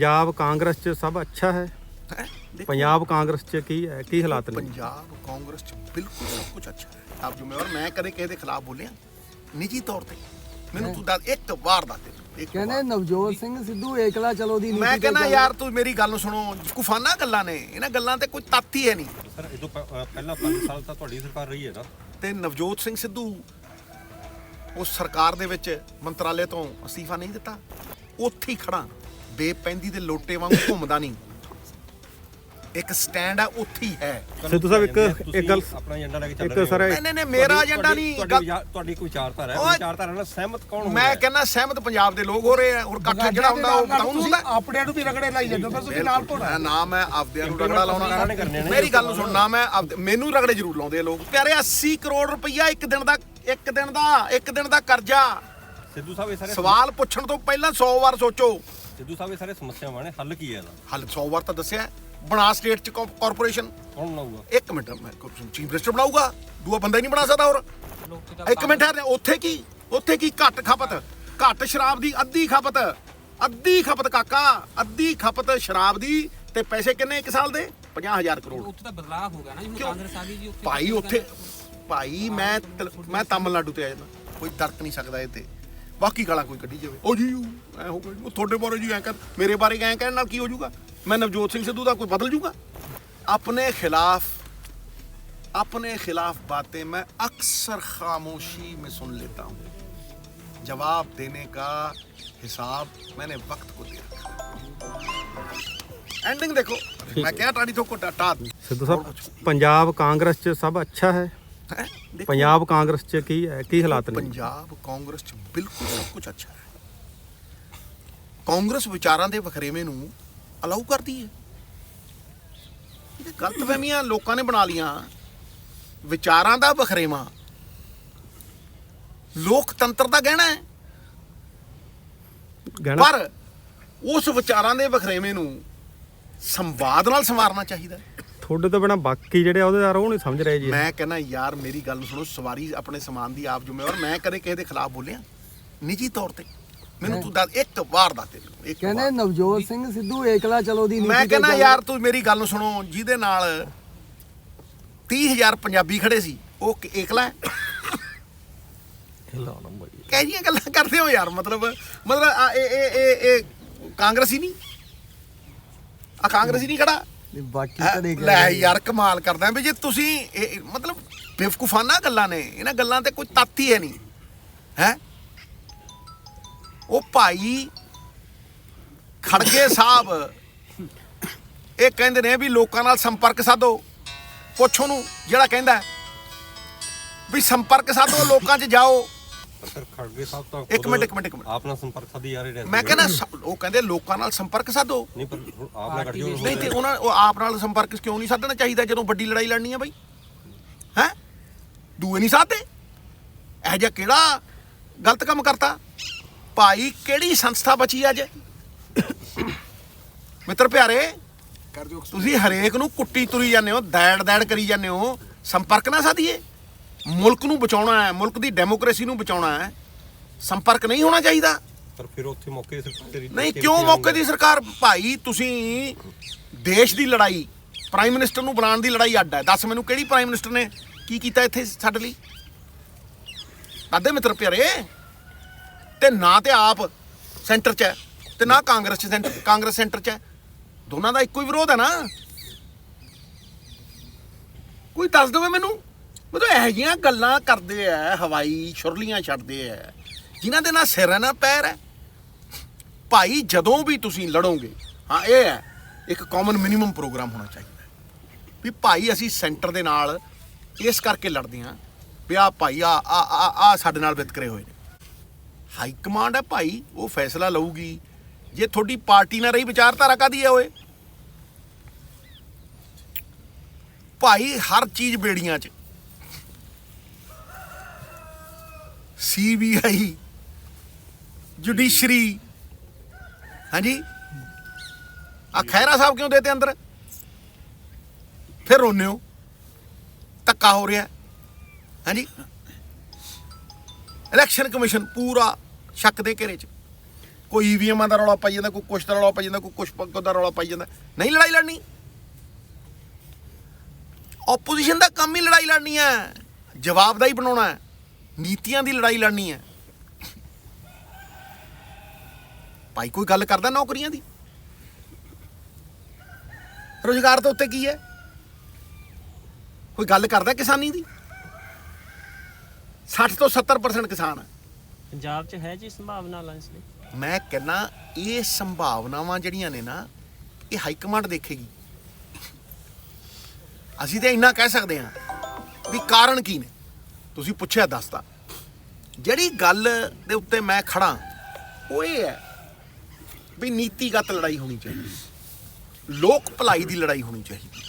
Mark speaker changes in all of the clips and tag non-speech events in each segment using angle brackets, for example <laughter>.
Speaker 1: ਪੰਜਾਬ ਕਾਂਗਰਸ ਚ ਸਭ ਅੱਛਾ ਹੈ। ਪੰਜਾਬ ਕਾਂਗਰਸ ਚ ਕੀ ਹੈ ਕੀ ਹਾਲਾਤ ਨੇ?
Speaker 2: ਪੰਜਾਬ ਕਾਂਗਰਸ ਚ ਬਿਲਕੁਲ ਸਭ ਕੁਝ ਅੱਛਾ ਹੈ। ਆਪ ਜ਼ਿੰਮੇਵਾਰ ਮੈਂ ਕਦੇ ਕਿਸੇ ਦੇ ਖਿਲਾਫ ਬੋਲਿਆ ਨਿੱਜੀ ਤੌਰ ਤੇ। ਮੈਨੂੰ ਤੂੰ ਦੱਸ ਇੱਕ ਵਾਰ ਦੱਸ ਦੇ
Speaker 3: ਕਹਿੰਦੇ। ਨਵਜੋਤ ਸਿੰਘ ਸਿੱਧੂ ਏਕਲਾ ਚਲੋ ਦੀ ਨੀਤੀ
Speaker 2: ਮੈਂ ਕਹਿੰਦਾ ਯਾਰ ਤੂੰ ਮੇਰੀ ਗੱਲ ਨੂੰ ਸੁਣੋ ਕੁਫਾਨਾ ਗੱਲਾਂ ਨੇ। ਇਹਨਾਂ ਗੱਲਾਂ ਤੇ ਕੋਈ ਤੱਤ ਹੀ ਹੈ ਨਹੀਂ।
Speaker 4: ਸਰ ਇਹ ਤੋਂ ਪਹਿਲਾਂ 5 ਸਾਲ ਤਾਂ ਤੁਹਾਡੀ ਸਰਕਾਰ ਰਹੀ ਹੈ ਨਾ।
Speaker 2: ਤੇ ਨਵਜੋਤ ਸਿੰਘ ਸਿੱਧੂ ਉਹ ਸਰਕਾਰ ਦੇ ਵਿੱਚ ਮੰਤਰਾਲੇ ਤੋਂ ਅਸਤੀਫਾ ਨਹੀਂ ਦਿੱਤਾ। ਉੱਥੇ ਹੀ ਖੜਾ ਬੇਪੈਂਦੀ ਦੇ ਲੋਟੇ ਵਾਂਗੂ ਘੁੰਮਦਾ ਨਹੀਂ। ਇੱਕ ਸਟੈਂਡ ਹੈ ਉੱਥੇ ਹੀ ਹੈ।
Speaker 1: ਸਿੱਧੂ ਸਾਹਿਬ ਇੱਕ ਇੱਕ ਗੱਲ
Speaker 4: ਆਪਣਾ ਏਜੰਡਾ ਲੈ ਕੇ ਚੱਲ ਰਹੇ ਹੋ।
Speaker 2: ਨਹੀਂ ਨਹੀਂ ਨਹੀਂ ਮੇਰਾ ਏਜੰਡਾ ਨਹੀਂ
Speaker 4: ਤੁਹਾਡੀ ਕੋਈ ਵਿਚਾਰਧਾਰਾ ਹੈ? ਵਿਚਾਰਧਾਰਾ ਨਾਲ ਸਹਿਮਤ ਕੌਣ ਹੋ
Speaker 2: ਮੈਂ ਕਹਿੰਦਾ ਸਹਿਮਤ ਪੰਜਾਬ ਦੇ ਲੋਕ ਹੋ ਰਹੇ ਆ ਔਰ ਇਕੱਠ ਜਿਹੜਾ ਹੁੰਦਾ ਉਹ ਬਤਾਉਂ ਹੁੰਦਾ
Speaker 5: ਆਪਣੇ ਨੂੰ ਵੀ ਰਗੜੇ ਲਾਈ ਜਾਂਦੇ ਹੋ ਤੁਸੀਂ ਨਾਲ
Speaker 2: ਮੈਂ ਨਾ ਮੈਂ ਆਪਦਿਆਂ ਨੂੰ ਰਗੜਾ ਲਾਉਣਾ।
Speaker 4: ਨੇ ਕਰਨੇ ਨੇ।
Speaker 2: ਮੇਰੀ ਗੱਲ ਨੂੰ ਸੁਣ ਨਾ ਮੈਂ ਮੈਨੂੰ ਰਗੜੇ ਜ਼ਰੂਰ ਲਾਉਂਦੇ ਆ ਲੋਕ। ਪਿਆਰੇ 80 ਕਰੋੜ ਰੁਪਈਆ ਇੱਕ ਦਿਨ ਦਾ ਇੱਕ ਦਿਨ ਦਾ ਇੱਕ ਦਿਨ ਦਾ ਕਰਜ਼ਾ।
Speaker 4: ਸਿੱਧੂ ਸਾਹਿਬ ਇਹ ਸਾਰੇ
Speaker 2: ਸਵਾਲ ਪੁੱਛਣ ਤੋਂ ਪਹਿਲਾਂ 100 ਵਾਰ ਸੋਚੋ।
Speaker 4: ਸਿੱਧੂ ਸਾਹਿਬ ਇਹ ਸਾਰੇ ਸਮੱਸਿਆਵਾਂ ਨੇ ਹੱਲ ਕੀ ਹੈ ਇਹਦਾ?
Speaker 2: ਹਲ 100 ਵਾਰ ਤਾਂ ਦੱਸਿਆ ਬਣਾ ਸਟੇਟ ਚ ਕਾਰਪੋਰੇਸ਼ਨ।
Speaker 4: ਕੌਣ ਬਣਾਊਗਾ?
Speaker 2: ਇੱਕ ਮਿੰਟ ਮੈਂ ਚੀਫ ਮਿਨਿਸਟਰ ਬਣਾਊਗਾ। ਦੂਆ ਬੰਦਾ ਹੀ ਨਹੀਂ ਬਣਾ ਸਕਦਾ ਹੋਰ। ਇੱਕ ਮਿੰਟ ਹੈ ਉੱਥੇ ਕੀ ਉੱਥੇ ਕੀ ਘੱਟ ਖਪਤ? ਘੱਟ ਸ਼ਰਾਬ ਦੀ ਅੱਧੀ ਖਪਤ। ਅੱਧੀ ਖਪਤ ਕਾਕਾ ਅੱਧੀ ਖਪਤ ਸ਼ਰਾਬ ਦੀ ਤੇ ਪੈਸੇ ਕਿੰਨੇ ਇੱਕ ਸਾਲ ਦੇ? 50000 ਕਰੋੜ।
Speaker 6: ਉੱਥੇ ਤਾਂ ਬਦਲਾਅ ਹੋ ਗਿਆ ਨਾ ਜਿਵੇਂ
Speaker 2: ਕਿਉਂ?
Speaker 6: ਕਾਂਗਰਸ ਆ ਗਈ ਜੀ ਉੱਥੇ
Speaker 2: ਭਾਈ ਉੱਥੇ ਭਾਈ ਮੈਂ ਤਲ- ਮੈਂ ਤਾਮਿਲਨਾਡੂ ਤੇ ਆ ਜਾਂਦਾ। ਕੋਈ ਦਰਕ ਨਹੀਂ ਸਕਦਾ ਇਹ ਤੇ। ਬਾਕੀ ਗਾਲਾਂ ਕੋਈ ਕੱਢੀ ਜਾਵੇ ਉਹ ਜੀ ਐ ਹੋ ਗਿਆ ਜੀ, ਉਹ ਤੁਹਾਡੇ ਬਾਰੇ ਜੀ ਐ ਕਰ ਮੇਰੇ ਬਾਰੇ ਐ ਕਹਿਣ ਨਾਲ ਕੀ ਹੋ ਜਾਊਗਾ ਮੈਂ ਨਵਜੋਤ ਸਿੰਘ ਸਿੱਧੂ ਦਾ ਕੋਈ ਬਦਲ ਜਾਊਗਾ ਆਪਣੇ ਖਿਲਾਫ अपने खिलाफ बातें मैं अक्सर खामोशी में सुन लेता हूं जवाब देने का हिसाब मैंने वक्त को दे रखा एंडिंग देखो मैं क्या टाड़ी ठोको टाटा
Speaker 1: ਸਿੱਧੂ ਸਾਹਿਬ ਪੰਜਾਬ ਕਾਂਗਰਸ ਚ ਸਭ ਅੱਛਾ ਹੈ
Speaker 2: हैं? देखो,
Speaker 1: ਪੰਜਾਬ ਕਾਂਗਰਸ ਚ ਕੀ ਹੈ? ਕੀ ਹਾਲਾਤ ਨੇ?
Speaker 2: ਪੰਜਾਬ ਕਾਂਗਰਸ ਚ ਬਿਲਕੁਲ ਸਭ ਕੁਝ ਅੱਛਾ ਹੈ। ਕਾਂਗਰਸ ਵਿਚਾਰਾਂ ਦੇ ਵਖਰੇਵੇਂ ਨੂੰ ਅਲਾਉ ਕਰਦੀ ਹੈ। ਇਹ ਗਲਤਫਹਿਮੀਆਂ ਲੋਕਾਂ ਨੇ ਬਣਾ ਲੀਆਂ। ਵਿਚਾਰਾਂ ਦਾ ਵਖਰੇਵਾ। ਲੋਕਤੰਤਰ ਦਾ ਗਹਿਣਾ ਹੈ।
Speaker 1: ਗਹਿਣਾ?
Speaker 2: ਪਰ ਉਸ ਵਿਚਾਰਾਂ ਦੇ ਵਖਰੇਵੇਂ ਨੂੰ ਸੰਵਾਦ ਨਾਲ ਸੰਵਾਰਨਾ ਚਾਹੀਦਾ ਹੈ।
Speaker 1: ਤੁਹਾਡੇ ਤੋਂ ਬਿਨਾ ਬਾਕੀ ਜਿਹੜੇ ਅਹੁਦੇਦਾਰ ਉਹ ਨਹੀਂ ਸਮਝ ਰਹੇ ਜੀ।
Speaker 2: ਮੈਂ ਕਹਿੰਦਾ ਯਾਰ ਮੇਰੀ ਗੱਲ ਨੂੰ ਸੁਣੋ ਸਵਾਰੀ ਆਪਣੇ ਸਮਾਨ ਦੀ ਆਪ ਜ਼ਿੰਮੇਵਾਰ ਮੈਂ ਕਦੇ ਕਿਸੇ ਦੇ ਖਿਲਾਫ ਬੋਲਿਆ। ਨਿੱਜੀ ਤੌਰ ਤੇ। ਮੈਨੂੰ ਤੂੰ ਦੱਸ ਇੱਕ ਵਾਰ ਦੱਸ ਦੇ ਇੱਕ
Speaker 3: ਕਹਿੰਦੇ
Speaker 2: ਵਾਰ।
Speaker 3: ਨਵਜੋਤ ਸਿੰਘ ਸਿੱਧੂ ਏਕਲਾ ਚਲੋ ਦੀ ਨੀਤੀ
Speaker 2: ਮੈਂ
Speaker 3: ਤੇ
Speaker 2: ਕਹਿੰਦਾ
Speaker 3: ਚੱਲ-
Speaker 2: ਯਾਰ ਤੂੰ ਮੇਰੀ ਗੱਲ ਨੂੰ ਸੁਣੋ ਜਿਹਦੇ ਨਾਲ 30000 ਪੰਜਾਬੀ ਖੜੇ ਸੀ ਉਹ ਕ- ਏਕਲਾ ਹੈ। ਕਹਿ ਜੀਆਂ ਗੱਲਾਂ ਕਰਦੇ ਹੋ ਯਾਰ ਮਤਲਬ ਮਤਲਬ ਆ ਇਹ ਇਹ ਇਹ ਇਹ ਕਾਂਗਰਸੀ ਨਹੀਂ? ਆ ਕਾਂਗਰਸੀ ਨਹੀਂ ਖੜਾ?
Speaker 3: ਨਹੀਂ, ਬਾਕੀ? ਤਾਂ ਦੇਖ
Speaker 2: ਲੈ ਯਾਰ ਕਮਾਲ ਕਰਦਾ ਵੀ ਜੇ ਤੁਸੀਂ ਇਹ- ਮਤਲਬ ਬੇਵਕੂਫਾਨਾ ਗੱਲਾਂ ਨੇ ਇਹਨਾਂ ਗੱਲਾਂ ਤੇ ਕੋਈ ਤੱਤ ਹੀ ਹੈ ਨਹੀਂ ਹੈ ਉਹ ਭਾਈ ਖੜਗੇ ਸਾਹਿਬ ਇਹ ਕਹਿੰਦੇ ਨੇ ਵੀ ਲੋਕਾਂ ਨਾਲ ਸੰਪਰਕ ਸਾਧੋ ਪੁੱਛੋ ਨੂੰ ਜਿਹੜਾ ਕਹਿੰਦਾ ਹੈ ਵੀ ਸੰਪਰਕ ਸਾਧੋ ਲੋਕਾਂ 'ਚ ਜਾਓ
Speaker 4: ਸਰ ਖੜਗੇ ਸਾਹਿਬ ਤਾਂ
Speaker 2: ਇੱਕ ਮਿੰਟ, ਇੱਕ ਮਿੰਟ, ਇੱਕ ਮਿੰਟ।
Speaker 4: ਆਪ ਨਾਲ ਸੰਪਰਕ ਸਾਧੀ ਜਾ ਰਹੇ ਨੇ
Speaker 2: ਮੈਂ ਕਹਿੰਦਾ ਸ- ਉਹ ਕਹਿੰਦੇ ਲੋਕਾਂ ਨਾਲ ਸੰਪਰਕ ਸਾਧੋ।
Speaker 4: ਨਹੀਂ ਪਰ ਹੁਣ ਆਪ ਨਾਲ ਗੱਡੀ
Speaker 2: ਨਹੀਂ ਤੇ ਉਹਨਾਂ ਉਹ ਆਪ ਨਾਲ ਸੰਪਰਕ ਕਿਉਂ ਨਹੀਂ ਸਾਧਣਾ ਚਾਹੀਦਾ ਜਦੋਂ ਵੱਡੀ ਲੜਾਈ ਲੜਨੀ ਹੈ ਬਈ? ਹੈ? ਦੂਏ ਨਹੀਂ ਸਾਧਦੇ। ਇਹ ਜਿਹਾ ਕਿਹੜਾ ਗਲਤ ਕੰਮ ਕਰਤਾ? ਭਾਈ ਕਿਹੜੀ ਸੰਸਥਾ ਬਚੀ ਅੱਜ? ਮਿੱਤਰ ਪਿਆਰੇ ਤੁਸੀਂ ਹਰੇਕ ਨੂੰ ਕੁੱਟੀ ਤੁਰੀ ਜਾਂਦੇ ਹੋ ਦੈੜ ਦੈੜ ਕਰੀ ਜਾਂਦੇ ਹੋ। ਸੰਪਰਕ ਨਾ ਸਾਧੀਏ। ਮੁਲਕ ਨੂੰ ਬਚਾਉਣਾ ਹੈ ਮੁਲਕ ਦੀ ਡੈਮੋਕ੍ਰੇਸੀ ਨੂੰ ਬਚਾਉਣਾ ਹੈ ਸੰਪਰਕ ਨਹੀਂ ਹੋਣਾ ਚਾਹੀਦਾ।
Speaker 4: ਪਰ ਫਿਰ ਉੱਥੇ ਮੌਕੇ ਸਿਰ ਤੇਰੀ
Speaker 2: ਨਹੀਂ ਕਿਉਂ ਮੌਕੇ ਦੀ ਸਰਕਾਰ? ਭਾਈ ਤੁਸੀਂ ਦੇਸ਼ ਦੀ ਲੜਾਈ ਪ੍ਰਾਈਮ ਮਿਨਿਸਟਰ ਨੂੰ ਬਣਾਉਣ ਦੀ ਲੜਾਈ ਅੱਡ ਹੈ। ਦੱਸ ਮੈਨੂੰ ਕਿਹੜੀ ਪ੍ਰਾਈਮ ਮਿਨਿਸਟਰ ਨੇ ਕੀ ਕੀਤਾ ਇੱਥੇ ਸਾਡੇ ਲਈ? ਆਦੇ ਮਿੱਤਰ ਪਿਆਰੇ ਤੇ ਨਾ ਤੇ ਆਪ ਸੈਂਟਰ 'ਚ ਹੈ ਤੇ ਨਾ ਕਾਂਗਰਸ 'ਚ ਸੈਂਟਰ ਕਾਂਗਰਸ ਸੈਂਟਰ 'ਚ ਹੈ। ਦੋਨਾਂ ਦਾ ਇੱਕੋ ਹੀ ਵਿਰੋਧ ਹੈ ਨਾ? ਕੋਈ ਦੱਸ ਦੇਵੇ ਮੈਨੂੰ? ਮਤਲਬ ਇਹੋ ਜਿਹੀਆਂ ਗੱਲਾਂ ਕਰਦੇ ਆ, ਹਵਾਈ ਛੁਰਲੀਆਂ ਛੱਡਦੇ ਆ, ਜਿਨ੍ਹਾਂ ਦੇ ਨਾਲ ਸਿਰ ਹੈ ਨਾ, ਪੈਰ ਹੈ। ਭਾਈ, ਜਦੋਂ ਵੀ ਤੁਸੀਂ ਲੜੋਗੇ, ਹਾਂ, ਇਹ ਹੈ, ਇੱਕ ਕਾਮਨ ਮਿਨੀਮਮ ਪ੍ਰੋਗਰਾਮ ਹੋਣਾ ਚਾਹੀਦਾ ਵੀ ਭਾਈ, ਅਸੀਂ ਸੈਂਟਰ ਦੇ ਨਾਲ ਇਸ ਕਰਕੇ ਲੜਦੇ ਹਾਂ ਵੀ ਆ ਭਾਈ ਆ ਆ ਆ- ਆ ਸਾਡੇ ਨਾਲ ਵਿਤਕਰੇ ਹੋਏ ਨੇ। ਹਾਈ ਕਮਾਂਡ ਹੈ ਭਾਈ, ਉਹ ਫੈਸਲਾ ਲਊਗੀ। ਜੇ ਤੁਹਾਡੀ ਪਾਰਟੀ ਨਾਲ ਰਹੀ, ਵਿਚਾਰਧਾਰਾ ਕਾਦੀ ਹੈ ਓਏ? ਭਾਈ, ਹਰ ਚੀਜ਼ ਬੇੜੀਆਂ 'ਚ। ਸੀਬੀਆਈ ਜੁਡੀਸ਼ਰੀ ਹਾਂਜੀ? ਆ ਖੈਰਾ ਸਾਹਿਬ ਕਿਉਂ ਦੇਤੇ ਅੰਦਰ? ਫਿਰ ਰੋਨੇ ਹੋ। ਧੱਕਾ ਹੋ ਰਿਹਾ। ਹਾਂਜੀ? ਇਲੈਕਸ਼ਨ ਕਮਿਸ਼ਨ ਪੂਰਾ ਸ਼ੱਕ ਦੇ ਘੇਰੇ 'ਚ। ਕੋਈ ਈਵੀਐਮਾਂ ਦਾ ਰੌਲਾ ਪਾਈ ਜਾਂਦਾ, ਕੋਈ ਕੁਛ ਦਾ ਰੌਲਾ ਪਾਈ ਜਾਂਦਾ, ਕੋਈ ਕੁਛ ਪੱਕੋ ਦਾ ਰੌਲਾ ਪਾਈ ਜਾਂਦਾ। ਨਹੀਂ ਲੜਾਈ ਲੜਨੀ। ਆਪੋਜੀਸ਼ਨ ਦਾ ਕੰਮ ਹੀ ਲੜਾਈ ਲੜਨੀ ਹੈ। ਜਵਾਬਦਾਈ ਬਣਾਉਣਾ ਹੈ। ਨੀਤੀਆਂ ਦੀ ਲੜਾਈ ਲੜਨੀ ਹੈ। ਭਾਈ ਕੋਈ ਗੱਲ ਕਰਦਾ ਨੌਕਰੀਆਂ ਦੀ? ਰੋਜ਼ਗਾਰ ਤੋਂ ਉੱਤੇ ਕੀ ਹੈ? ਕੋਈ ਗੱਲ ਕਰਦਾ ਕਿਸਾਨੀ ਦੀ? 60 ਤੋਂ 70% ਕਿਸਾਨ ਹੈ।
Speaker 6: ਪੰਜਾਬ 'ਚ ਹੈ ਜੀ ਸੰਭਾਵਨਾ ਲਾਂਸ ਲਈ?
Speaker 2: ਮੈਂ ਕਹਿੰਦਾ ਇਹ ਸੰਭਾਵਨਾਵਾਂ ਜਿਹੜੀਆਂ ਨੇ ਨਾ ਇਹ ਹਾਈ ਕਮਾਂਡ ਦੇਖੇਗੀ। ਅਸੀਂ ਤਾਂ ਇੰਨਾ ਕਹਿ ਸਕਦੇ ਹਾਂ ਵੀ ਕਾਰਨ ਕੀ ਨੇ? ਤੁਸੀਂ ਪੁੱਛਿਆ ਦੱਸਦਾ ਜਿਹੜੀ ਗੱਲ ਦੇ ਉੱਤੇ ਮੈਂ ਖੜਾ, ਉਹ ਇਹ ਹੈ ਵੀ ਨੀਤੀਗਤ ਲੜਾਈ ਹੋਣੀ ਚਾਹੀਦੀ ਲੋਕ ਭਲਾਈ ਦੀ ਲੜਾਈ ਹੋਣੀ ਚਾਹੀਦੀ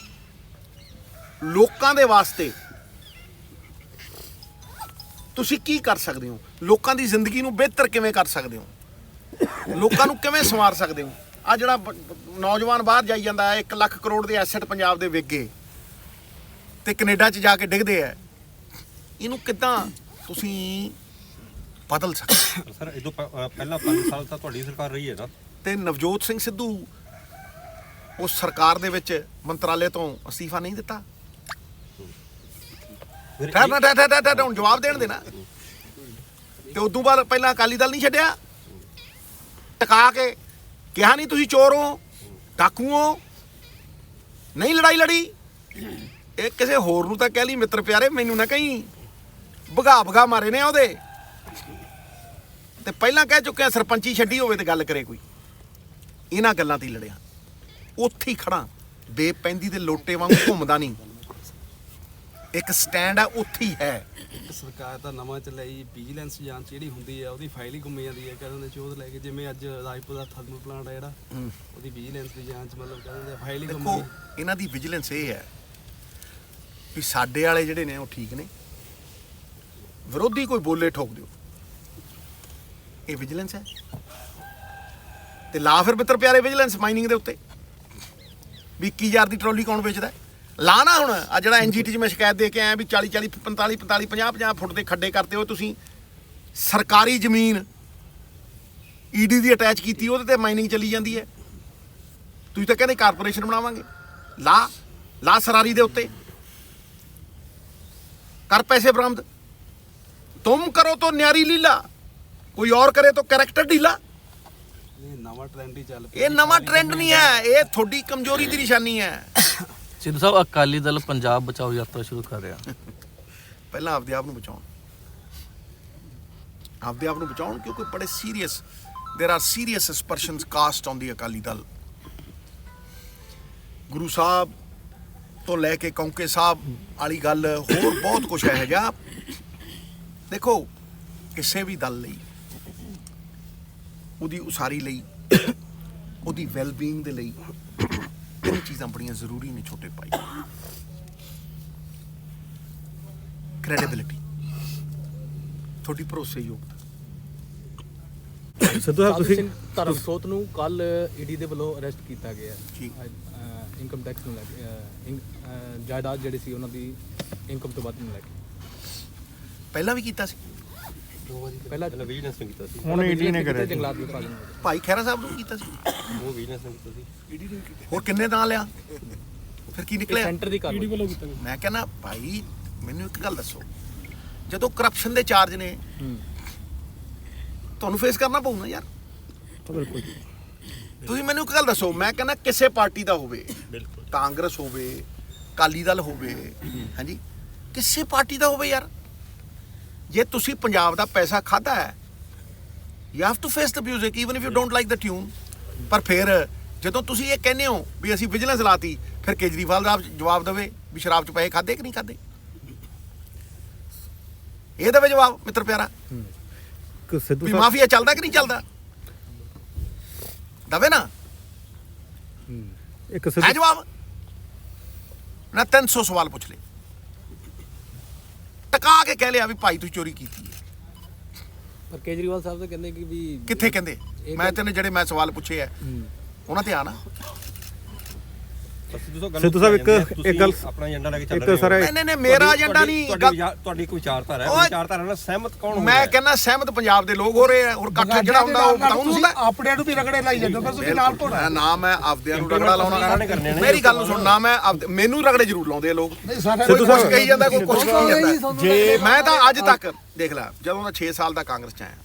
Speaker 2: ਲੋਕਾਂ ਦੇ ਵਾਸਤੇ ਤੁਸੀਂ ਕੀ ਕਰ ਸਕਦੇ ਹੋ? ਲੋਕਾਂ ਦੀ ਜ਼ਿੰਦਗੀ ਨੂੰ ਬਿਹਤਰ ਕਿਵੇਂ ਕਰ ਸਕਦੇ ਹੋ? ਲੋਕਾਂ ਨੂੰ ਕਿਵੇਂ ਸੰਵਾਰ ਸਕਦੇ ਹੋ? ਆ ਜਿਹੜਾ ਨੌਜਵਾਨ ਬਾਹਰ ਜਾਈ ਜਾਂਦਾ ਹੈ 1 ਲੱਖ ਕਰੋੜ ਦੇ ਐਸੈਟ ਪੰਜਾਬ ਦੇ ਵਿਕ ਗਏ ਤੇ ਕੈਨੇਡਾ 'ਚ ਜਾ ਕੇ ਡਿੱਗਦੇ ਆ ਇਹਨੂੰ ਕਿੱਦਾਂ ਤੁਸੀਂ ਬਦਲ ਸਕਦੇ <coughs>
Speaker 4: ਸਰ ਪ- ਅ, ਪਹਿਲਾਂ 5 ਸਾਲ ਤਾਂ ਤੁਹਾਡੀ ਸਰਕਾਰ ਰਹੀ ਹੈ ਨਾ।
Speaker 2: ਤੇ ਨਵਜੋਤ ਸਿੰਘ ਸਿੱਧੂ ਉਸ ਸਰਕਾਰ ਦੇ ਵਿੱਚ ਮੰਤਰਾਲੇ ਤੋਂ ਅਸਤੀਫਾ ਨਹੀਂ ਦਿੱਤਾ?
Speaker 4: ਫਿਰ
Speaker 2: ਠਹਿਰ ਨਾ ਠਹਿਰ ਠਹਿਰ ਠਹਿਰ, ਠਹਿਰ ਹੁਣ ਜਵਾਬ ਦੇਣ ਦੇਣਾ ਤੇ ਉਦੋਂ ਬਾਅਦ ਪਹਿਲਾਂ ਅਕਾਲੀ ਦਲ ਨਹੀਂ ਛੱਡਿਆ? ਟਕਾ ਕੇ ਕਿਹਾ ਨਹੀਂ ਤੁਸੀਂ ਚੋਰ ਹੋ ਡਾਕੂ ਹੋ ਨਹੀਂ ਲੜਾਈ ਲੜੀ? ਇਹ ਕਿਸੇ ਹੋਰ ਨੂੰ ਤਾਂ ਕਹਿ ਲਈ ਮਿੱਤਰ ਪਿਆਰੇ ਮੈਨੂੰ ਨਾ ਕਹੀਂ। ਭਗਾ ਭਗਾ ਮਾਰੇ ਨੇ ਉਹਦੇ। ਤੇ ਪਹਿਲਾਂ ਕਹਿ ਚੁੱਕਿਆ ਸਰਪੰਚੀ ਛੱਡੀ ਹੋਵੇ ਤੇ ਗੱਲ ਕਰੇ ਕੋਈ। ਇਹਨਾਂ ਗੱਲਾਂ ਤੇ ਲੜਿਆ। ਉੱਥੇ ਹੀ ਖੜਾ ਬੇਪੈਂਦੀ ਦੇ ਲੋਟੇ ਵਾਂਗ ਘੁੰਮਦਾ ਨਹੀਂ। ਇੱਕ ਸਟੈਂਡ ਆ ਉੱਥੇ ਹੀ ਹੈ।
Speaker 7: ਸਰਕਾਰ ਦਾ ਨਵਾਂ ਚੱਲਿਆ ਜੀ ਵਿਜੀਲੈਂਸ ਜਾਂਚ ਜਿਹੜੀ ਹੁੰਦੀ ਹੈ ਉਹਦੀ ਫਾਈਲ ਹੀ ਗੁੰਮ ਜਾਂਦੀ ਹੈ ਕਹਿੰਦੇ ਨੇ ਚੋਦ ਲੈ ਕੇ ਜਿਵੇਂ ਅੱਜ ਰਾਜਪੁਰ ਦਾ ਥਰਮਲ ਪਲਾਂਟ ਆ ਜਿਹੜਾ ਉਹਦੀ ਵਿਜੀਲੈਂਸ ਦੀ ਜਾਂਚ ਮਤਲਬ ਕਹਿੰਦੇ ਫਾਈਲ ਹੀ ਗੁੰਮ
Speaker 2: ਦੇਖੋ ਇਹਨਾਂ ਦੀ ਵਿਜੀਲੈਂਸ ਇਹ ਹੈ ਵੀ ਸਾਡੇ ਵਾਲੇ ਜਿਹੜੇ ਨੇ ਉਹ ਠੀਕ ਨੇ। ਵਿਰੋਧੀ ਕੋਈ ਬੋਲੇ ਠੋਕ ਦਿਓ। ਇਹ ਵਿਜੀਲੈਂਸ ਹੈ। ਤੇ ਲਾ ਫਿਰ ਮਿੱਤਰ ਪਿਆਰੇ ਵਿਜੀਲੈਂਸ ਮਾਈਨਿੰਗ ਦੇ ਉੱਤੇ। ਵੀ 21000 ਦੀ ਟਰਾਲੀ ਕੌਣ ਵੇਚਦਾ ਲਾ ਨਾ ਹੁਣ ਆ ਜਿਹੜਾ ਐਨਜੀਟੀ 'ਚ ਮੈਂ ਸ਼ਿਕਾਇਤ ਦੇ ਕੇ ਆਇਆ ਵੀ 40 40 45 45 50 50 ਫੁੱਟ ਦੇ ਖੱਡੇ ਕਰਤੇ ਹੋ ਤੁਸੀਂ। ਸਰਕਾਰੀ ਜ਼ਮੀਨ ਈਡੀ ਦੀ ਅਟੈਚ ਕੀਤੀ, ਉਹਦੇ ਤੇ ਮਾਈਨਿੰਗ ਚੱਲੀ ਜਾਂਦੀ ਹੈ। ਤੁਸੀਂ ਤਾਂ ਕਹਿੰਦੇ ਕਾਰਪੋਰੇਸ਼ਨ ਬਣਾਵਾਂਗੇ। ਲਾ ਲਾ ਸਰਾਰੀ ਦੇ ਉੱਤੇ। ਕਰ ਪੈਸੇ ਬਰਾਮਦ। ਤੁਮ ਕਰੋ ਤਾਂ ਨਿਆਰੀ ਲੀਲਾ ਕੋਈ ਔਰ ਕਰੇ ਤਾਂ ਕੈਰੈਕਟਰ ਢੀਲਾ
Speaker 7: ਇਹ ਨਵਾਂ ਟ੍ਰੈਂਡ ਹੀ ਚੱਲ ਪਿਆ
Speaker 2: ਇਹ ਨਵਾਂ ਟ੍ਰੈਂਡ ਨਹੀਂ ਹੈ ਇਹ ਤੁਹਾਡੀ ਕਮਜ਼ੋਰੀ ਦੀ ਨਿਸ਼ਾਨੀ ਹੈ
Speaker 8: ਸਿੱਧੂ ਸਾਹਿਬ ਅਕਾਲੀ ਦਲ ਪੰਜਾਬ ਬਚਾਓ ਯਾਤਰਾ ਸ਼ੁਰੂ ਕਰ ਰਿਹਾ
Speaker 2: ਪਹਿਲਾਂ ਆਪਦੇ ਆਪ ਨੂੰ ਬਚਾਉਣ ਆਪਦੇ ਆਪ ਨੂੰ ਬਚਾਉਣ ਕਿਉਂਕਿ ਬੜੇ serious there are serious aspersions cast on the Akali Dal ਗੁਰੂ ਸਾਹਿਬ ਤੋਂ ਲੈ ਕੇ ਕੌਂਕੇ ਸਾਹਿਬ ਵਾਲੀ ਗੱਲ ਹੋਰ ਬਹੁਤ ਕੁਝ ਹੈ ਜਿਹਾ ਦੇਖੋ ਕਿਸੇ ਵੀ ਦਲ ਲਈ ਉਹਦੀ ਉਸਾਰੀ ਲਈ ਉਹਦੀ ਵੈਲਬੀਇੰਗ ਦੇ ਲਈ ਤਿੰਨ ਚੀਜ਼ਾਂ ਬੜੀਆਂ ਜ਼ਰੂਰੀ ਨੇ ਛੋਟੇ ਭਾਈ। ਕ੍ਰੈਡੀਬਿਲਿਟੀ ਤੁਹਾਡੀ ਭਰੋਸੇਯੋਗਤਾ <coughs>
Speaker 1: ਸਿੱਧੂ ਸਾਹਿਬ ਤੁਸੀਂ
Speaker 9: ਧਰਮ ਸੋਤ ਨੂੰ ਕੱਲ ਈਡੀ ਦੇ ਵੱਲੋਂ ਅਰੈਸਟ ਕੀਤਾ ਗਿਆ।
Speaker 2: ਜੀ।
Speaker 9: ਇਨਕਮ ਟੈਕਸ ਨੂੰ ਲੈ ਕੇ ਜਾਇਦਾਦ ਜਿਹੜੀ ਸੀ ਉਹਨਾਂ ਦੀ ਇਨਕਮ ਤੋਂ ਵੱਧ ਨੂੰ ਲੈ ਕੇ।
Speaker 2: ਪਹਿਲਾਂ ਵੀ ਕੀਤਾ ਸੀ?
Speaker 9: ਪਹਿਲਾਂ
Speaker 4: ਪਹਿਲਾਂ ਵਿਜੀਲੈਂਸ ਨੇ ਕੀਤਾ ਸੀ।
Speaker 1: ਹੁਣ ਈਡੀ ਨੇ ਕਰਿਆ ਜੀ।
Speaker 9: ਜੰਗਲਾਤ ਵਿਭਾਗ ਨੇ
Speaker 2: ਭਾਈ ਖਹਿਰਾ ਸਾਹਿਬ ਨੂੰ ਕੀਤਾ ਸੀ?
Speaker 4: ਉਹ ਵਿਜੀਲੈਂਸ ਨੇ ਕੀਤਾ ਸੀ।
Speaker 2: ਹੋਰ ਕਿੰਨੇ ਨਾਂ ਲਿਆ? ਫਿਰ ਕੀ ਨਿਕਲਿਆ?
Speaker 9: ਸੈਂਟਰ ਦੀ ਕਾਰਵਾਈ
Speaker 2: ਮੈਂ ਕਹਿੰਦਾ ਭਾਈ ਮੈਨੂੰ ਇੱਕ ਗੱਲ ਦੱਸੋ। ਜਦੋਂ ਕਰਪਸ਼ਨ ਦੇ ਚਾਰਜ ਨੇ ਤੁਹਾਨੂੰ ਫੇਸ ਕਰਨਾ ਪਊ ਨਾ ਯਾਰ
Speaker 1: ਬਿਲਕੁਲ
Speaker 2: ਤੁਸੀਂ ਮੈਨੂੰ ਇੱਕ ਗੱਲ ਦੱਸੋ ਮੈਂ ਕਹਿੰਦਾ ਕਿਸੇ ਪਾਰਟੀ ਦਾ ਹੋਵੇ ਕਾਂਗਰਸ ਹੋਵੇ ਕਾਲੀ ਦਲ ਹੋਵੇ ਹਾਂਜੀ ਕਿਸੇ ਪਾਰਟੀ ਦਾ ਹੋਵੇ ਯਾਰ। ਜੇ ਤੁਸੀਂ ਪੰਜਾਬ ਦਾ ਪੈਸਾ ਖਾਦਾ ਹੈ you have to face the music even if you don't like the tune ਪਰ ਫਿਰ ਜਦੋਂ ਤੁਸੀਂ ਇਹ ਕਹਿੰਦੇ ਹੋ ਵੀ ਅਸੀਂ ਵਿਜੀਲੈਂਸ ਲਾਤੀ ਫਿਰ ਕੇਜਰੀਵਾਲ ਦਾ ਜਵਾਬ ਦੇਵੇ ਵੀ ਸ਼ਰਾਬ ਚ ਪੈਸੇ ਖਾਦੇ ਕਿ ਨਹੀਂ ਖਾਦੇ ਇਹ ਦੇਵੇ ਜਵਾਬ ਮਿੱਤਰ ਪਿਆਰਾ।
Speaker 1: ਕਿ ਸਿੱਧੂ
Speaker 2: ਵੀ ਮਾਫੀਆ ਚੱਲਦਾ ਕਿ ਨਹੀਂ ਚੱਲਦਾ? ਦਵੇ ਨਾ।
Speaker 1: ਇੱਕ ਸਿੱਧੂ
Speaker 2: ਜਵਾਬ? ਨਾ 300 ਸਵਾਲ ਪੁੱਛ ਲੈ ਟਕਾ ਕੇ ਕਹਿ ਲਿਆ ਵੀ ਭਾਈ ਤੂੰ ਚੋਰੀ ਕੀਤੀ ਹੈ।
Speaker 9: ਪਰ ਕੇਜਰੀਵਾਲ ਸਾਹਿਬ ਤਾਂ ਕਹਿੰਦੇ ਕਿ ਵੀ
Speaker 2: ਕਿੱਥੇ ਕਹਿੰਦੇ? ਮੈਂ ਤੈਨੂੰ ਜਿਹੜੇ ਮੈਂ ਸਵਾਲ ਪੁੱਛੇ ਆ ਉਹਨਾਂ ਤੇ ਆ ਨਾ
Speaker 4: ਸਿੱਧੂ ਸਾਹਿਬ
Speaker 1: ਸਿੱਧੂ ਸਾਹਿਬ ਇੱਕ- ਇੱਕ ਗੱਲ-
Speaker 4: ਆਪਣਾ ਏਜੰਡਾ ਲੈ ਕੇ ਚੱਲ ਰਹੇ ਹੋ।
Speaker 2: ਨਹੀਂ ਨਹੀਂ ਨਹੀਂ ਮੇਰਾ ਏਜੰਡਾ ਨਹੀਂ
Speaker 4: ਤੁਹਾਡੀ ਕੋਈ ਵਿਚਾਰਧਾਰਾ ਹੈ? ਵਿਚਾਰਧਾਰਾ ਨਾਲ ਸਹਿਮਤ ਕੌਣ ਹੋ
Speaker 2: ਮੈਂ? ਕਹਿੰਦਾ ਸਹਿਮਤ ਪੰਜਾਬ ਦੇ ਲੋਕ ਹੋ ਰਹੇ ਆ ਔਰ ਇਕੱਠ ਜਿਹੜਾ ਹੁੰਦਾ ਉਹ
Speaker 5: ਤੁਸੀਂ
Speaker 2: ਹੁੰਦਾ
Speaker 5: ਆਪਣੇ ਨੂੰ ਵੀ ਰਗੜੇ ਲਾਈ ਜਾਂਦੇ ਤੁਸੀਂ ਨਾਲ
Speaker 2: ਮੈਂ ਨਾ ਮੈਂ ਆਪਦਿਆਂ ਨੂੰ ਰਗੜਾ ਲਾਉਣਾ।
Speaker 4: ਨੇ ਕਰਨੇ ਨੇ।
Speaker 2: ਮੇਰੀ ਗੱਲ ਨੂੰ ਸੁਣ ਨਾ ਮੈਂ ਮੈਨੂੰ ਰਗੜੇ ਜ਼ਰੂਰ ਲਾਉਂਦੇ ਆ ਲੋਕ। ਕੋਈ ਕੁਛ ਕਹੀ ਜਾਂਦਾ ਕੋਈ ਕੁਛ ਕਹੀ ਜਾਂਦਾ। ਜੇ ਮੈਂ ਤਾਂ ਅੱਜ ਤੱਕ ਦੇਖ ਲੈ ਜਦੋਂ ਦਾ 6 ਸਾਲ ਦਾ ਕਾਂਗਰਸ ਚ ਆਇਆ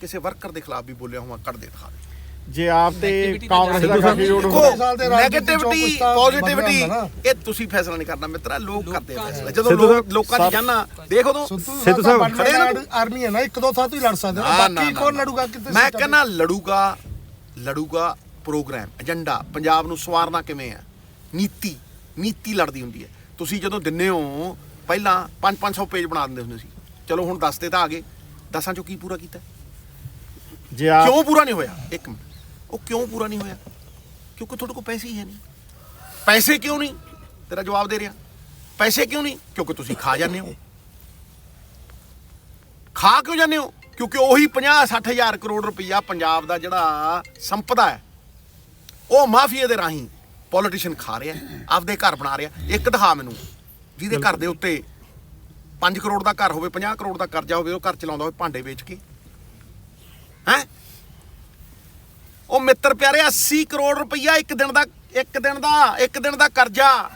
Speaker 2: ਕਿਸੇ ਵਰਕਰ ਦੇ ਖਿਲਾਫ ਵੀ ਬੋਲਿਆ ਹੋਵਾਂ ਕੱਢ ਦੇ ਦਿਖਾ ਦੇ।
Speaker 1: ਜੇ ਆਪ ਤੇ ਕਾਂਗਰਸ ਦਾ ਕਾਫੀ ਜੋੜ
Speaker 5: ਦੇ ਚੋਂ
Speaker 2: ਨੈਗੇਟਿਵਿਟੀ
Speaker 5: ਤਾਂ
Speaker 2: ਪੋਜ਼ਿਟਿਵਿਟੀ ਇਹ ਤੁਸੀਂ ਫੈਸਲਾ ਨਹੀਂ ਕਰਨਾ ਮਿੱਤਰਾ ਲੋਕ ਕਰਦੇ ਆ ਫੈਸਲਾ। ਜਦੋਂ ਲੋਕ ਲੋਕਾਂ 'ਚ ਜਾਣਾ ਦੇਖ ਉਦੋਂ।
Speaker 1: ਸਿੱਧੂ ਸਾਹਿਬ
Speaker 2: ਖੜੇ ਆ ਨਾ।
Speaker 5: ਆਰਮੀ ਹੈ ਨਾ ਇੱਕ ਦੋ ਸਾਥ ਹੀ ਲੜ ਸਕਦੇ
Speaker 2: ਨਾ,
Speaker 5: ਹੋ
Speaker 2: ਨਾ,
Speaker 5: ਬਾਕੀ ਕੌਣ। ਲੜੂਗਾ ਕਿਤੇ
Speaker 2: ਮੈਂ ਕਹਿੰਦਾ ਲੜੂਗਾ ਲੜੂਗਾ ਪ੍ਰੋਗਰਾਮ ਏਜੰਡਾ ਪੰਜਾਬ ਨੂੰ ਸਵਾਰਨਾ ਕਿਵੇਂ ਆ? ਨੀਤੀ ਨੀਤੀ ਲੜਦੀ ਹੁੰਦੀ ਹੈ। ਤੁਸੀਂ ਜਦੋਂ ਦਿੰਨੇ ਹੋ ਪਹਿਲਾਂ 5-500 ਪੇਜ ਬਣਾ ਦਿੰਦੇ ਹੁੰਦੇ ਸੀ। ਚਲੋ ਹੁਣ 10 ਤੇ ਤਾਂ ਆ ਗਏ 10ਾਂ ਚੋਂ ਕੀ ਪੂਰਾ ਕੀਤਾ?
Speaker 1: ਜੇ ਆਪ
Speaker 2: ਕਿਉਂ ਪੂਰਾ ਨਹੀਂ ਹੋਇਆ? ਇੱਕ ਮਿੰਟ। ਉਹ ਕਿਉਂ ਪੂਰਾ ਨਹੀਂ ਹੋਇਆ? ਕਿਉਂਕਿ ਤੁਹਾਡੇ ਕੋਲ ਪੈਸੇ ਹੀ ਹੈ ਨਹੀਂ। ਪੈਸੇ ਕਿਉਂ ਨਹੀਂ? ਤੇਰਾ ਜਵਾਬ ਦੇ ਰਿਹਾ। ਪੈਸੇ ਕਿਉਂ ਨਹੀਂ? ਕਿਉਂਕਿ ਤੁਸੀਂ ਖਾ ਜਾਂਦੇ ਹੋ। ਖਾ ਕਿਉਂ ਜਾਂਦੇ ਹੋ? ਕਿਉਂਕਿ ਉਹੀ 50 60 ਹਜ਼ਾਰ ਕਰੋੜ ਰੁਪਈਆ ਪੰਜਾਬ ਦਾ ਜਿਹੜਾ ਸੰਪਦਾ ਹੈ, ਉਹ ਮਾਫੀਆ ਦੇ ਰਾਹੀਂ ਪੋਲੀਟੀਸ਼ੀਅਨ ਖਾ ਰਿਹਾ ਆਪਦੇ ਘਰ ਬਣਾ ਰਿਹਾ ਇੱਕ ਦਿਖਾ ਮੈਨੂੰ, ਜਿਹਦੇ ਘਰ ਦੇ ਉੱਤੇ 5 ਕਰੋੜ ਦਾ ਘਰ ਹੋਵੇ 50 ਕਰੋੜ ਦਾ ਕਰਜ਼ਾ ਹੋਵੇ, ਉਹ ਘਰ ਚਲਾਉਂਦਾ ਹੋਵੇ, ਭਾਂਡੇ ਵੇਚ ਕੇ ਹੈ ਉਹ ਮਿੱਤਰ ਪਿਆਰੇ 80 ਕਰੋੜ ਰੁਪਈਆ ਇੱਕ ਦਿਨ ਦਾ ਇੱਕ ਦਿਨ ਦਾ ਇੱਕ ਦਿਨ ਦਾ ਕਰਜ਼ਾ।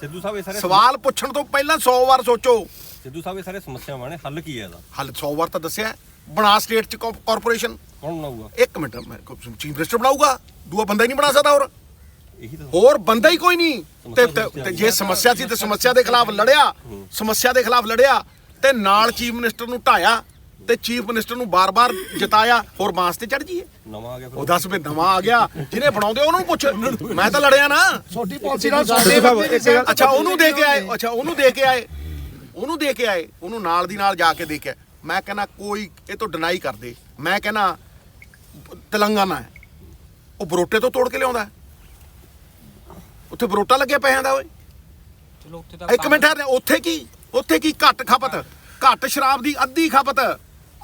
Speaker 4: ਸਿੱਧੂ ਸਾਹਿਬ ਇਹ ਸਾਰੇ
Speaker 2: ਸਵਾਲ ਪੁੱਛਣ ਤੋਂ ਪਹਿਲਾਂ 100 ਵਾਰ ਸੋਚੋ।
Speaker 4: ਸਿੱਧੂ ਸਾਹਿਬ ਇਹ ਸਾਰੇ ਸਮੱਸਿਆਵਾਂ ਨੇ ਹੱਲ ਕੀ ਹੈ ਇਹਦਾ?
Speaker 2: ਹਲ 100 ਵਾਰ ਤਾਂ ਦੱਸਿਆ। ਬਣਾ ਸਟੇਟ ਚ ਕਾਰਪੋਰੇਸ਼ਨ
Speaker 4: ਕੌਣ ਬਣਾਊਗਾ?
Speaker 2: ਇੱਕ ਮਿੰਟ ਮੈਂ ਚੀਫ ਮਿਨਿਸਟਰ ਬਣਾਊਗਾ। ਦੂਆ ਬੰਦਾ ਹੀ ਨਹੀਂ ਬਣਾ ਸਕਦਾ ਹੋਰ।
Speaker 4: ਇਹੀ ਤਾਂ
Speaker 2: ਹੋਰ ਬੰਦਾ ਹੀ ਕੋਈ ਨਹੀਂ। ਤੇ- ਤੇ ਤੇ ਜੇ ਸਮੱਸਿਆ ਸੀ ਤੇ ਸਮੱਸਿਆ ਦੇ ਖਿਲਾਫ ਲੜਿਆ। ਸਮੱਸਿਆ ਦੇ ਖਿਲਾਫ ਲੜਿਆ ਤੇ ਨਾਲ ਚੀਫ ਮਿਨਿਸਟਰ ਨੂੰ ਢਾਇਆ। ਤੇ ਚੀਫ ਮਿਨਿਸਟਰ ਨੂੰ ਬਾਰ-ਬਾਰ ਜਿਤਾਇਆ ਹੋਰ ਬਾਂਸ ਤੇ ਚੜ ਜੀਏ
Speaker 4: ਨਵਾਂ ਆ ਗਿਆ ਫਿਰ।
Speaker 2: ਉਹ ਦੱਸ ਵੀ ਨਵਾਂ ਆ ਗਿਆ ਜਿਹਨੇ ਬਣਾਉਂਦੇ ਉਹਨੂੰ ਪੁੱਛ। ਮੈਂ ਤਾਂ ਲੜਿਆ ਨਾ।
Speaker 5: ਛੋਟੀ ਪਾਲਿਸੀ ਨਾਲ
Speaker 1: ਗੱਲ
Speaker 2: ਅੱਛਾ ਉਹਨੂੰ ਦੇ ਕੇ ਆਏ ਅੱਛਾ ਉਹਨੂੰ ਦੇ ਕੇ ਆਏ। ਉਹਨੂੰ ਦੇ ਕੇ ਆਏ ਉਹਨੂੰ ਨਾਲ ਦੀ ਨਾਲ ਜਾ ਕੇ ਦੇ ਕੇ ਆਏ। ਮੈਂ ਕਹਿੰਦਾ ਕੋਈ ਇਹ ਤੋਂ ਡਿਨਾਈ ਕਰਦੇ ਮੈਂ ਕਹਿੰਦਾ ਤੇਲੰਗਾਨਾ ਹੈ। ਉਹ ਬਰੋਟੇ ਤੋਂ ਤੋੜ ਕੇ ਲਿਆਉਂਦਾ। ਉੱਥੇ ਬਰੋਟਾ ਲੱਗਿਆ ਪਿਆ ਦਾ ਓਏ।
Speaker 6: ਚਲੋ ਉੱਥੇ ਤਾਂ
Speaker 2: ਇੱਕ ਮਿੰਟ ਉੱਥੇ ਕੀ ਉੱਥੇ ਕੀ ਘੱਟ ਖਪਤ? ਘੱਟ ਸ਼ਰਾਬ ਦੀ ਅੱਧੀ ਖਪਤ?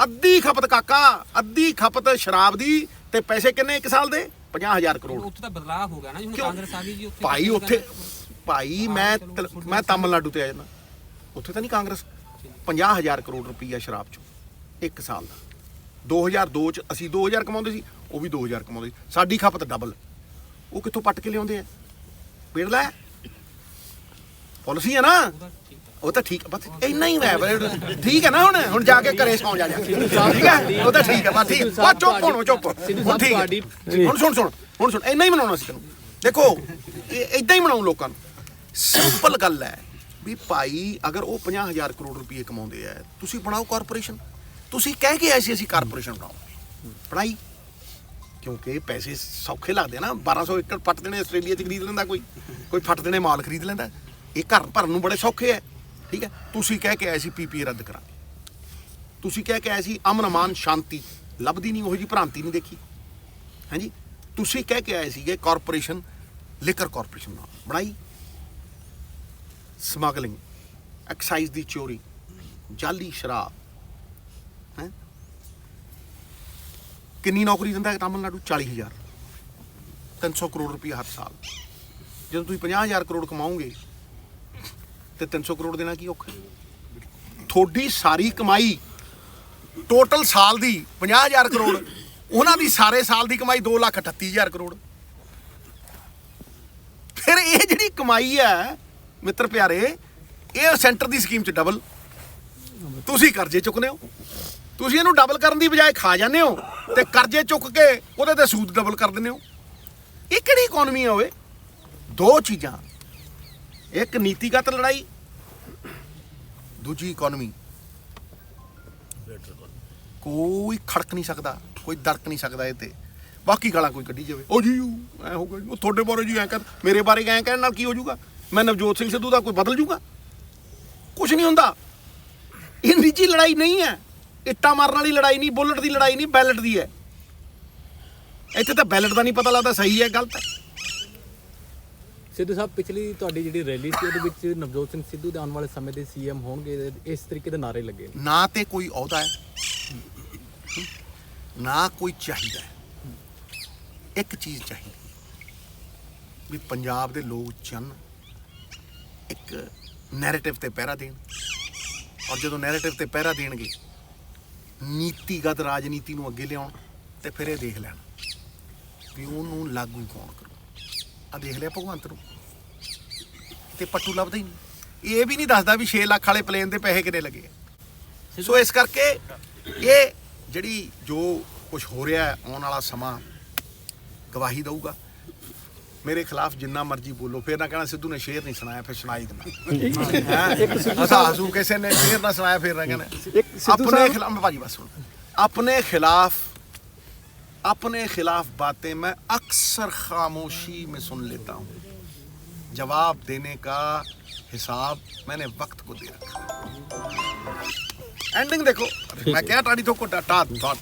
Speaker 2: ਅੱਧੀ ਖਪਤ ਕਾਕਾ ਅੱਧੀ ਖਪਤ ਸ਼ਰਾਬ ਦੀ ਤੇ ਪੈਸੇ ਕਿੰਨੇ ਇੱਕ ਸਾਲ ਦੇ? 50000 ਕਰੋੜ।
Speaker 6: ਉੱਥੇ ਤਾਂ ਬਦਲਾਅ ਹੋ ਗਿਆ ਨਾ ਹੁਣ
Speaker 2: ਕਿਉਂ?
Speaker 6: ਕਾਂਗਰਸ ਆ ਗਈ ਜੀ ਉੱਥੇ
Speaker 2: ਭਾਈ ਉੱਥੇ ਭਾਈ ਮੈਂ ਮੈਂ ਤਾਮਿਲਨਾਡੂ ਤੇ ਆ ਜਾਂਦਾ। ਉੱਥੇ ਤਾਂ ਨਹੀਂ ਕਾਂਗਰਸ। 50000 ਕਰੋੜ ਰੁਪਈਆ ਸ਼ਰਾਬ ਚੋਂ ਇੱਕ ਸਾਲ ਦਾ। 2002 ਚ ਅਸੀਂ 2000 ਕਮਾਉਂਦੇ ਸੀ ਉਹ ਵੀ 2000 ਕਮਾਉਂਦੇ ਸੀ। ਸਾਡੀ ਖਪਤ ਡਬਲ ਉਹ ਕਿੱਥੋਂ ਪੱਟ ਕੇ ਲਿਆਉਂਦੇ ਆ? ਪੇੜ ਲੈ। ਪਾਲਿਸੀ ਹੈ ਨਾ ਉਹ ਤਾਂ ਠੀਕ ਬਸ ਇੰਨਾ ਹੀ ਬਸ ਠੀਕ ਹੈ ਨਾ ਹੁਣ? ਹੁਣ ਜਾ ਕੇ ਘਰੇ ਸੌਂ ਜਾ ਜਾ ਠੀਕ ਹੈ? ਉਹ ਤਾਂ ਠੀਕ ਹੈ ਬਸ ਠੀਕ। ਬਸ ਚੁੱਪ ਹੁਣ ਚੁੱਪ। ਹੁਣ ਠੀਕ ਹੈ। ਹੁਣ ਸੁਣ ਸੁਣ। ਹੁਣ ਸੁਣ ਇੰਨਾ ਹੀ ਬਣਾਉਣਾ ਸੀ ਤੈਨੂੰ। ਦੇਖੋ ਇਹ ਇਦਾਂ ਹੀ ਬਣਾਉਂ ਲੋਕਾਂ ਨੂੰ। ਸਿੰਪਲ ਗੱਲ ਹੈ ਵੀ ਭਾਈ ਅਗਰ ਉਹ 50000 ਕਰੋੜ ਰੁਪਏ ਕਮਾਉਂਦੇ ਆ ਤੁਸੀਂ ਬਣਾਓ ਕਾਰਪੋਰੇਸ਼ਨ। ਤੁਸੀਂ ਕਹਿ ਕੇ ਆਏ ਸੀ ਅਸੀਂ ਕਾਰਪੋਰੇਸ਼ਨ ਬਣਾਓ। ਬਣਾਈ। ਕਿਉਂਕਿ ਪੈਸੇ ਸੌਖੇ ਲੱਗਦੇ ਆ ਨਾ। 1200 ਏਕੜ ਫੱਟ ਦੇਣੇ ਆਸਟ੍ਰੇਲੀਆ 'ਚ ਖਰੀਦ ਲੈਂਦਾ ਕੋਈ। ਕੋਈ ਫੱਟ ਦੇਣੇ ਮਾਲ ਖਰੀਦ ਲੈਂਦਾ। ਇਹ ਘਰ ਭਰਨ ਨੂੰ ਬੜੇ ਸੌਖੇ ਐ ਠੀਕ ਹੈ? ਤੁਸੀਂ ਕਹਿ ਕੇ ਆਏ ਸੀ ਪੀਪੀ ਰੱਦ ਕਰਾ ਤੁਸੀਂ ਕਹਿ ਕੇ ਆਏ ਸੀ ਅਮਨ ਅਮਾਨ ਸ਼ਾਂਤੀ। ਲੱਭਦੀ ਨਹੀਂ, ਉਹ ਜੀ ਭ੍ਰਾਂਤੀ ਨਹੀਂ ਦੇਖੀ। ਹਾਂਜੀ? ਤੁਸੀਂ ਕਹਿ ਕੇ ਆਏ ਸੀਗੇ ਕਾਰਪੋਰੇਸ਼ਨ, ਲਿਕਰ ਕਾਰਪੋਰੇਸ਼ਨ ਨਾਲ। ਬਣਾਈ। ਸਮਗਲਿੰਗ। ਐਕਸਾਈਜ਼ ਦੀ ਚੋਰੀ। ਜਾਲੀ ਸ਼ਰਾਬ। ਹੈ? ਕਿੰਨੀ ਨੌਕਰੀ ਦਿੰਦਾ ਹੈ ਤਾਮਿਲਨਾਡੂ? 40000 300 ਕਰੋੜ ਰੁਪਏ ਹਰ ਸਾਲ। ਜਦੋਂ ਤੁਸੀਂ 50000 ਕਰੋੜ ਕਮਾਓਗੇ ਤੇ 300 ਕਰੋੜ ਦੇਣਾ ਕੀ ਔਖਾ ਹੈ? ਤੁਹਾਡੀ ਸਾਰੀ ਕਮਾਈ ਟੋਟਲ ਸਾਲ ਦੀ 50000 ਕਰੋੜ, ਉਹਨਾਂ ਦੀ ਸਾਰੇ ਸਾਲ ਦੀ ਕਮਾਈ 238000 ਕਰੋੜ। ਫਿਰ ਇਹ ਜਿਹੜੀ ਕਮਾਈ ਹੈ, ਮਿੱਤਰ ਪਿਆਰੇ, ਇਹ ਸੈਂਟਰ ਦੀ ਸਕੀਮ ਚ ਡਬਲ ਤੁਸੀਂ ਕਰਜ਼ੇ ਚੁੱਕਦੇ ਹੋ। ਤੁਸੀਂ ਇਹਨੂੰ ਡਬਲ ਕਰਨ ਦੀ ਬਜਾਏ ਖਾ ਜਾਂਦੇ ਹੋ ਤੇ ਕਰਜ਼ੇ ਚੁੱਕ ਕੇ ਉਹਦੇ ਤੇ ਸੂਦ ਡਬਲ ਕਰ ਦਿੰਦੇ ਹੋ। ਇਹ ਕਿਹੜੀ ਇਕਨੋਮੀ ਆ ਓਏ? ਦੋ ਚੀਜ਼ਾਂ। ਇੱਕ ਨੀਤੀਗਤ ਲੜਾਈ ਦੂਜੀ ਇਕਨੋਮੀ ਕੋਈ ਖੜਕ ਨਹੀਂ ਸਕਦਾ ਕੋਈ ਦਰਕ ਨਹੀਂ ਸਕਦਾ ਇਹ ਤੇ। ਬਾਕੀ ਗਾਲਾਂ ਕੋਈ ਕੱਢੀ ਜਾਵੇ। ਉਹ ਜੀ ਐ ਹੋ ਗਿਆ ਜੀ, ਉਹ ਤੁਹਾਡੇ ਬਾਰੇ ਜੀ ਐ ਕਰ ਮੇਰੇ ਬਾਰੇ ਐ ਕਹਿਣ ਨਾਲ ਕੀ ਹੋ ਜਾਊਗਾ? ਮੈਂ ਨਵਜੋਤ ਸਿੰਘ ਸਿੱਧੂ ਦਾ ਕੋਈ ਬਦਲ ਜਾਊਗਾ? ਕੁਝ ਨਹੀਂ ਹੁੰਦਾ। ਇਹ ਨਿੱਜੀ ਲੜਾਈ ਨਹੀਂ ਹੈ। ਇੱਟਾਂ ਮਾਰਨ ਵਾਲੀ ਲੜਾਈ ਨਹੀਂ ਬੁਲਟ ਦੀ ਲੜਾਈ ਨਹੀਂ ਬੈਲਟ ਦੀ ਹੈ। ਇੱਥੇ ਤਾਂ ਬੈਲਟ ਦਾ ਨਹੀਂ ਪਤਾ ਲੱਗਦਾ ਸਹੀ ਹੈ ਗਲਤ ਹੈ।
Speaker 9: ਸਿੱਧੂ ਸਾਹਿਬ, ਪਿਛਲੀ ਤੁਹਾਡੀ ਜਿਹੜੀ ਰੈਲੀ ਸੀ, ਉਹਦੇ ਵਿੱਚ ਨਵਜੋਤ ਸਿੰਘ ਸਿੱਧੂ ਦੇ ਆਉਣ ਵਾਲੇ ਸਮੇਂ ਦੇ ਸੀਐਮ ਹੋਣਗੇ, ਇਸ ਤਰੀਕੇ ਦੇ ਨਾਰੇ ਲੱਗੇ ਨੇ।
Speaker 2: ਨਾ ਤੇ ਕੋਈ ਅਹੁਦਾ ਹੈ, ਨਾ ਕੋਈ ਚਾਹੀਦਾ ਇੱਕ ਚੀਜ਼ ਚਾਹੀਦੀ ਵੀ ਪੰਜਾਬ ਦੇ ਲੋਕ ਚੰਨ ਇੱਕ ਨੈਰੇਟਿਵ ਤੇ ਪਹਿਰਾ ਦੇਣ। ਔਰ ਜਦੋਂ ਨੈਰੇਟਿਵ ਤੇ ਪਹਿਰਾ ਦੇਣਗੇ, ਨੀਤੀਗਤ ਰਾਜਨੀਤੀ ਨੂੰ ਅੱਗੇ ਲਿਆਉਣ ਤੇ ਫਿਰ ਇਹ ਦੇਖ ਲੈਣ ਵੀ ਉਹਨੂੰ ਲਾਗੂ ਕੌਣ ਕਰੂ ਆ ਦੇਖ ਲਿਆ ਭਗਵੰਤ ਨੂੰ। ਤੇ ਪੱਟੂ ਲੱਭਦਾ ਹੀ ਨਹੀਂ। ਇਹ ਵੀ ਨਹੀਂ ਦੱਸਦਾ ਵੀ 6 ਲੱਖ ਵਾਲੇ ਪਲੇਨ ਦੇ ਪੈਸੇ ਕਿੰਨੇ ਲੱਗੇ। ਸੋ ਇਸ ਕਰਕੇ ਇਹ ਜਿਹੜੀ ਜੋ ਕੁਝ ਹੋ ਰਿਹਾ ਹੈ ਆਉਣ ਵਾਲਾ ਸਮਾਂ ਗਵਾਹੀ ਦਊਗਾ। ਮੇਰੇ ਖਿਲਾਫ ਜਿੰਨਾ ਮਰਜ਼ੀ ਬੋਲੋ ਫਿਰ ਨਾ ਕਹਿਣਾ ਸਿੱਧੂ ਨੇ ਸ਼ੇਰ ਨਹੀਂ ਸੁਣਾਇਆ ਫਿਰ ਸੁਣਾਈ ਦੇਣਾ। ਅਸਾ ਹਸੂ ਕਿਸੇ ਨੇ ਸ਼ੇਰ ਨਾ ਸੁਣਾਇਆ ਫਿਰ ਨਾ ਕਹਿਣਾ। ਆਪਣੇ ਖਿਲਾਫ ਭਾਜੀ ਬਸ ਆਪਣੇ ਖਿਲਾਫ अपने खिलाफ बातें मैं अक्सर खामोशी में सुन लेता हूँ। जवाब देने का हिसाब मैंने वक्त को दे रखा एंडिंग देखो। मैं क्या टाड़ी तो को टा, टा, टा,